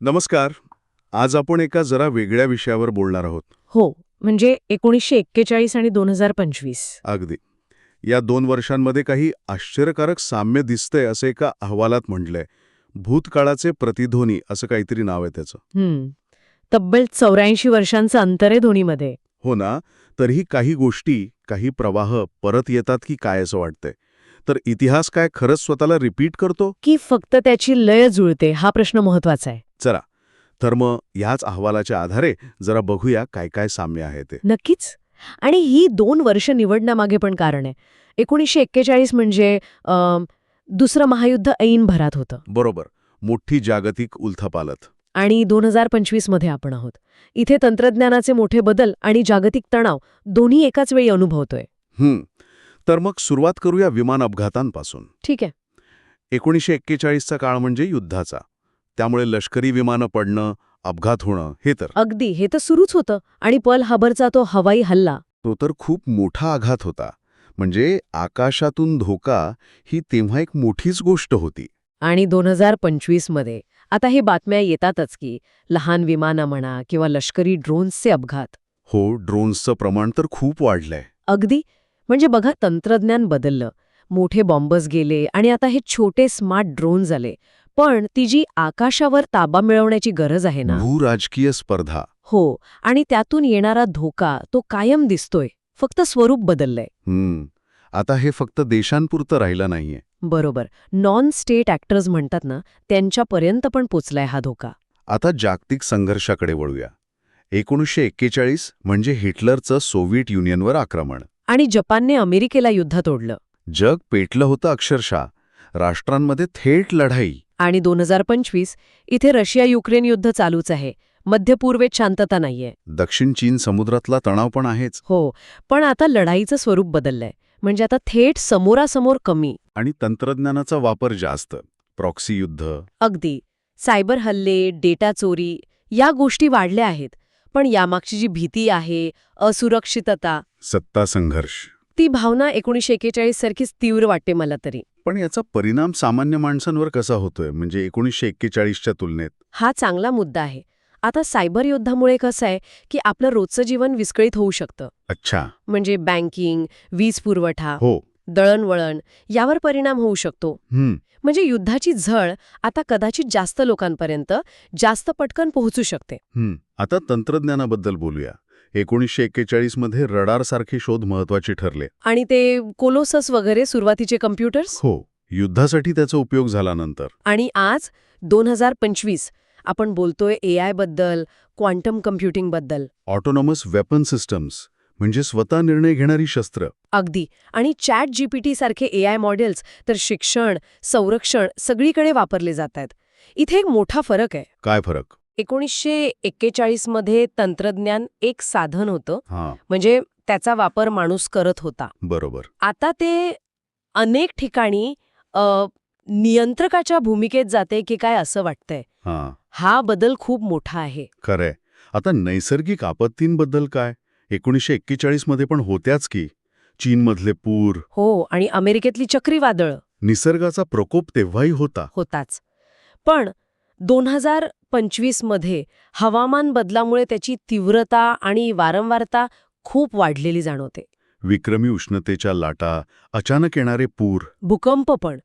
नमस्कार. आज आपण एका जरा वेगळ्या विषयावर बोलणार आहोत. हो म्हणजे एकोणीसशे एक्केचाळीस आणि दोन हजार पंचवीस. अगदी. या दोन वर्षांमध्ये काही आश्चर्यकारक साम्य दिसतंय असं एका अहवालात म्हटलंय. भूतकाळाचे प्रतिध्वनी असं काहीतरी नाव आहे त्याचं. हम्म. तब्बल चौऱ्याऐंशी वर्षांचं अंतर आहे दोन्हीमध्ये हो ना. तरीही काही गोष्टी काही प्रवाह परत येतात की काय असं वाटतंय? तर इतिहास काय खरंच स्वतःला रिपीट करतो? की फक्त त्याची लय जुळते? हा प्रश्न महत्त्वाचा आहे. चला तर मग ह्याच अहवालाच्या आधारे जरा बघूया काय काय साम्य आहे ते. नक्कीच. आणि ही दोन वर्ष निवडण्यामागे पण कारण आहे. एकोणीसशे एक्केचाळीस म्हणजे दुसरं महायुद्ध ऐन भरात होतं. बरोबर. मोठी जागतिक उलथापालथ. आणि दोन हजार पंचवीसमध्ये आपण आहोत. इथे तंत्रज्ञानाचे मोठे बदल आणि जागतिक तणाव दोन्ही एकाच वेळी अनुभवतोय. तर मग सुरुवात करूया विमान अपघातांपासून. ठीक आहे. एकोणीसशे एक्केचाळीसचा काळ म्हणजे युद्धाचा. त्यामुळे लष्करी विमानं पडणं अपघात होणं हे तर. अगदी. हे तर सुरूच होतं आणि पल हाबरचा तो हवाई हल्ला. तो तर खूप मोठा आघात होता. म्हणजे आकाशातून धोका ही तेव्हा एक मोठीच गोष्ट होती. आणि दोन हजार पंचवीसमध्ये आता हे बातम्या येतातच की लहान विमानं म्हणा किंवा लष्करी ड्रोन्सचे अपघात. हो ड्रोन्सचं प्रमाण तर खूप वाढलंय. अगदी. म्हणजे बघा तंत्रज्ञान बदललं. मोठे बॉम्बर्स गेले आणि आता हे छोटे स्मार्ट ड्रोन आले पण ती जी आकाशावर ताबा मिळवण्याची गरज आहे ना? भूराजकीय स्पर्धा. हो आणि त्यातून येणारा धोका तो कायम दिसतोय. फक्त स्वरूप बदललंय. हम्म. आता हे फक्त देशांपुरतं राहिलं नाहीये. बरोबर. नॉन स्टेट ॲक्टर्स म्हणतात ना त्यांच्यापर्यंत पण पोचलाय हा धोका. आता जागतिक संघर्षाकडे वळूया. एकोणीसशे एक्केचाळीस म्हणजे हिटलरचं सोव्हिएट युनियनवर आक्रमण. आणि जपानने अमेरिकेला युद्धात ओढलं जग पेटलं होतं अक्षरशः. राष्ट्रांमध्ये थेट लढाई. आणि दोन हजार पंचवीस इथे रशिया युक्रेन युद्ध चालूच आहे. मध्य पूर्वेत शांतता नाहीये. दक्षिण चीन समुद्रातला तणाव पण आहेच. हो पण आता लढाईचं स्वरूप बदललंय. म्हणजे आता थेट समोरासमोर कमी. आणि तंत्रज्ञानाचा वापर जास्त. प्रॉक्सी युद्ध. अगदी. सायबर हल्ले डेटा चोरी या गोष्टी वाढल्या आहेत. पण यामागची जी भीती आहे असुरक्षितता सत्ता संघर्ष. ती भावना एकोणीसशे एक्केचाळीस सारखीच तीव्र वाटते मला तरी. पण याचा परिणाम सामान्य माणसांवर कसा होतोय? म्हणजे एकोणीसशे एक्केचाळीसच्या तुलनेत. हा चांगला मुद्दा आहे. आता सायबर युद्धामुळे कसं आहे की आपलं रोजचं जीवन विस्कळीत होऊ शकतं. अच्छा. म्हणजे बँकिंग वीज पुरवठा हो. दळणवळण यावर परिणाम होऊ शकतो. हम्म. म्हणजे युद्धाची झळ आता कदाचित जास्त लोकांपर्यंत जास्त पटकन पोहोचू शकते. हम्म. आता तंत्रज्ञानाबद्दल बोलूया. एकोणीसशे एक्केचाळीसमध्ये रडारसारखे शोध महत्त्वाचे ठरले. आणि ते कोलोसस वगैरे सुरुवातीचे कम्प्युटर्स? हो युद्धासाठी त्याचा उपयोग झाला नंतर आणि आज दोन हजार पंचवीस आपण बोलतोय ए आयबद्दल क्वांटम कम्प्युटिंगबद्दल. ऑटोनॉमस वेपन सिस्टम्स म्हणजे स्वतः निर्णय घेणारी शस्त्र. अगदी. आणि चॅट जीपीटी सारखे ए आय मॉडेल्स तर शिक्षण संरक्षण सगळीकडे वापरले जात आहेत इथे एक मोठा फरक आहे. काय फरक? एकोणीसशे एक्केचाळीसमध्ये तंत्रज्ञान एक साधन होतं. म्हणजे त्याचा वापर माणूस करत होता. बरोबर. आता ते अनेक ठिकाणी नियंत्रकाच्या भूमिकेत जाते की काय असं वाटतंय. हा. बदल खूप मोठा आहे. खरंय. आता नैसर्गिक आपत्तींबद्दल काय? एकोणीसशे एक्केचाळीसमध्ये पण होत्याच की. चीनमधले पूर. हो आणि अमेरिकेतली चक्रीवादळ. निसर्गाचा प्रकोप तेव्हाही होता. होताच. पण दोन हजार पंचवीसमध्ये हवामान बदलामुळे त्याची तीव्रता आणि वारंवारता खूप वाढलेली जाणवते. विक्रमी उष्णतेच्या लाटा अचानक येणारे पूर. भूकंप पण.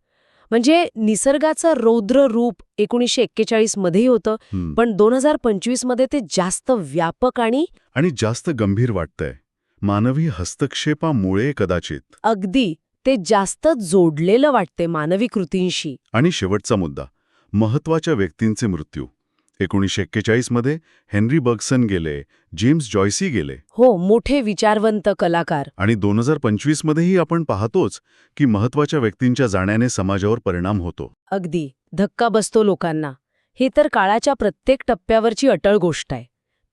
म्हणजे निसर्गाचं रौद्र रूप एकोणीसशे एक्केचाळीसमध्येही होतं हं. पण दोन हजार पंचवीसमध्ये ते जास्त व्यापक आणि आणि जास्त गंभीर वाटतंय. मानवी हस्तक्षेपामुळे कदाचित. अगदी. ते जास्त जोडलेलं वाटते मानवी कृतींशी. आणि शेवटचा मुद्दा महत्त्वाच्या व्यक्तींचे मृत्यू. एकोणीसशे एक्केचाळीसमध्ये हेनरी बर्गसन गेले जेम्स जॉयसी गेले. हो मोठे विचारवंत कलाकार. आणि दोन हजार पंचवीसमध्येही आपण पाहतोच की महत्त्वाच्या व्यक्तींच्या जाण्याने समाजावर परिणाम होतो. अगदी धक्का बसतो लोकांना. हे तर काळाच्या प्रत्येक टप्प्यावरची अटळ गोष्ट आहे.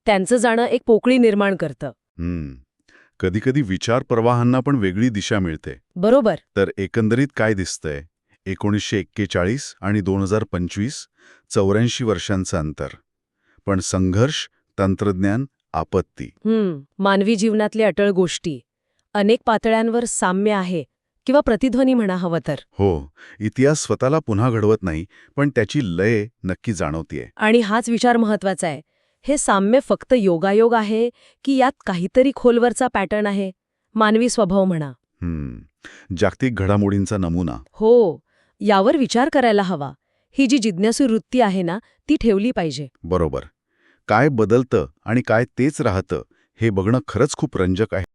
त्यांचं जाणं एक पोकळी निर्माण करतं. हम्म. कधीकधी विचार प्रवाहांना पण वेगळी दिशा मिळते. बरोबर. तर एकंदरीत काय दिसतंय? एकोणीसशे एक्केचाळीस आणि दोन हजार पंचवीस चौऱ्याऐंशी वर्षांचं अंतर. पण संघर्ष तंत्रज्ञान आपत्ती. मानवी जीवनातल्या अटळ गोष्टी. अनेक पातळ्यांवर साम्य आहे किंवा प्रतिध्वनी म्हणा हवं तर. हो इतिहास स्वतःला पुन्हा घडवत नाही पण त्याची लय नक्की जाणवतीये. आणि हाच विचार महत्त्वाचा आहे. हे साम्य फक्त योगायोग आहे की यात काहीतरी खोलवरचा पॅटर्न आहे? मानवी स्वभाव म्हणा. जागतिक घडामोडींचा नमुना. हो यावर विचार करायला हवा. ही जी जिज्ञासू वृत्ती आहे ना ती ठेवली पाहिजे. बरोबर. काय बदलतं आणि काय तेच राहतं हे बघणं खरंच खूप रंजक आहे.